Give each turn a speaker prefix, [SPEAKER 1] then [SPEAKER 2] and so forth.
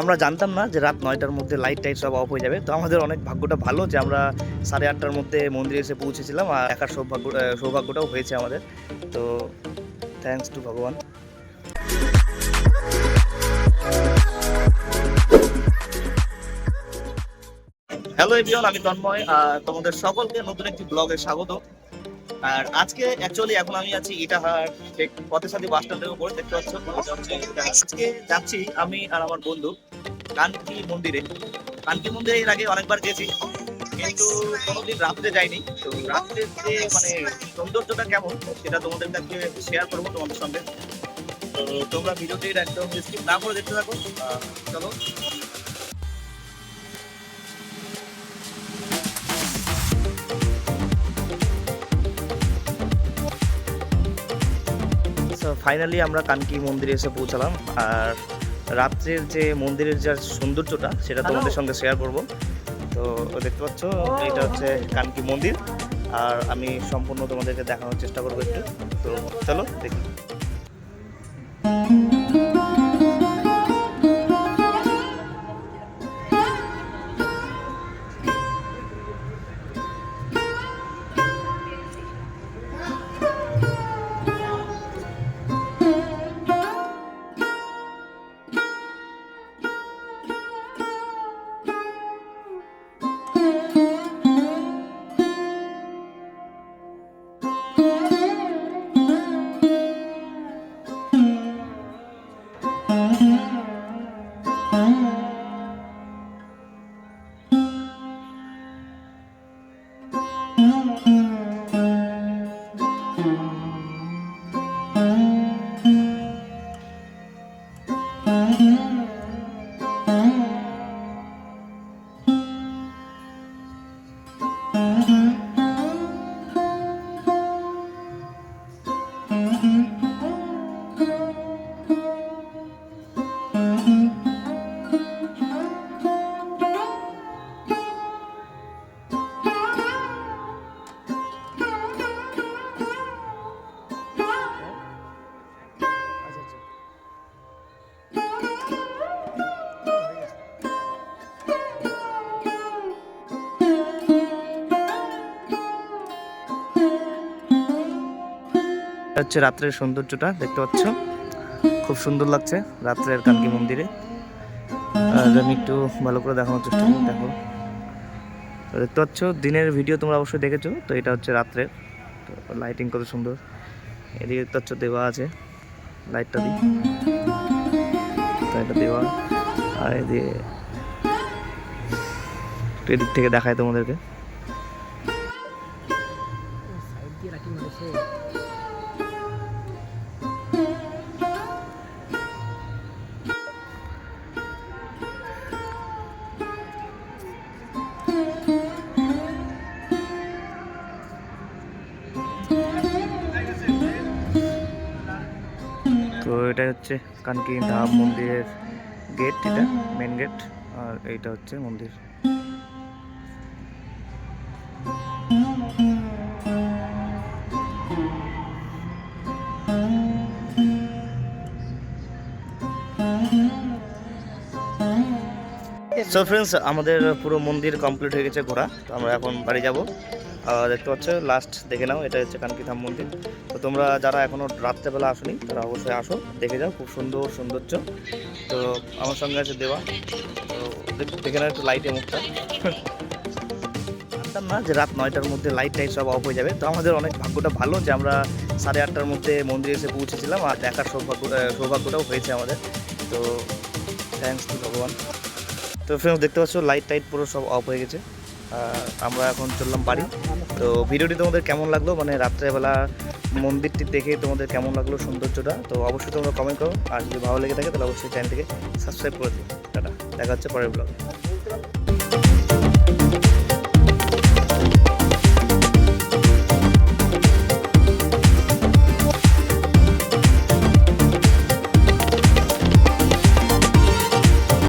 [SPEAKER 1] আমরা জানতাম না যে রাত নয়টার মধ্যে লাইট টাইট সব অফ হয়ে যাবে। তো আমাদের অনেক ভাগ্যটা ভালো যে আমরা সাড়ে আটটার মধ্যে মন্দিরে এসে পৌঁছেছিলাম আর দেখার সৌভাগ্য সৌভাগ্যটাও হয়েছে আমাদের। তো থ্যাঙ্কস টু ভগবান। হ্যালো এভরিওয়ান আমি তন্ময় তোমাদের সকলকে নতুন একটি ব্লগে স্বাগত। আর আজকে অ্যাকচুয়ালি এখন আমি আছি ইটাহার ঠিক পথেসাদি বাস স্ট্যান্ডের উপরে, দেখতে পাচ্ছ আজকে যাচ্ছি আমি আর আমার বন্ধু কানকি মন্দিরে। কানকি মন্দিরে এর আগে অনেকবার গেছি, কিন্তু কোনোদিন রাত্রে যাইনি। তো রাত্রের যে মানে সৌন্দর্যটা কেমন, সেটা তোমাদের কাছে শেয়ার করব তোমাদের সঙ্গে। তো তোমরা ভিডিওটি একদম স্কিপ না করে দেখতে থাকো। চলো। ফাইনালি আমরা কানকি মন্দিরে এসে পৌঁছালাম। আর রাত্রের যে মন্দিরের যে সৌন্দর্যটা সেটা তোমাদের সঙ্গে শেয়ার করব। তো দেখতে পাচ্ছ এটা হচ্ছে কানকি মন্দির। আর আমি সম্পূর্ণ তোমাদেরকে দেখানোর চেষ্টা করব একটু। তো চলো দেখি। হচ্ছে রাত্রের সৌন্দর্যটা, দেখতে পাচ্ছ? খুব সুন্দর লাগছে রাত্রের কানকি মন্দিরে। আর আমি একটু ভালো করে দেখানোর চেষ্টা করি, দেখো। দেখতে পাচ্ছ, দিনের ভিডিও তোমরা অবশ্যই দেখেছ, তো এটা হচ্ছে রাত্রের। তো লাইটিং কত সুন্দর। এদিকে দেখতে পাচ্ছ, দেওয়া আছে লাইটটা দিই তো এটা দেওয়া। আর এদিকে এদিক থেকে দেখায় তোমাদেরকে। এটা হচ্ছে কানকি ধাম মন্দিরের গেট এটা মেন গেট আর এইটা হচ্ছে মন্দির। সো ফ্রেন্ডস আমাদের পুরো মন্দির কমপ্লিট হয়ে গেছে ঘোরা, তো আমরা এখন বাড়ি যাব। দেখতে পাচ্ছ লাস্ট দেখে নাও, এটা হচ্ছে কানকি ধাম মন্দির। তো তোমরা যারা এখনও রাত্রেবেলা আসনি, তারা অবশ্যই আসো, দেখে যাও, খুব সুন্দর সৌন্দর্য। তো আমার সঙ্গে আছে দেওয়া তো দেখ- নাও একটু লাইটে মুখটা। জানতাম না যে রাত নয়টার মধ্যে লাইট টাইট সব অফ হয়ে যাবে। তো আমাদের অনেক ভাগ্যটা ভালো যে আমরা সাড়ে আটটার মধ্যে মন্দিরে এসে পৌঁছেছিলাম, আর দেখার সৌভাগ্য সৌভাগ্যটাও হয়েছে আমাদের। তো থ্যাংকস টু ভগবান। তো ফ্রেন্ডস দেখতে পাচ্ছ লাইট টাইট পুরো সব অফ হয়ে গেছে। আমরা এখন চললাম বাড়ি। তো ভিডিওটি তোমাদের কেমন লাগল? মানে রাত্রেবেলা মন্দিরটি দেখে তোমাদের কেমন লাগল সৌন্দর্যটা? তো অবশ্যই তোমরা কমেন্ট করো। আর যদি ভালো লেগে থাকে, তাহলে অবশ্যই চ্যানেলটিকে সাবস্ক্রাইব করে দিও। টাটা। দেখা হচ্ছে পরের ব্লগে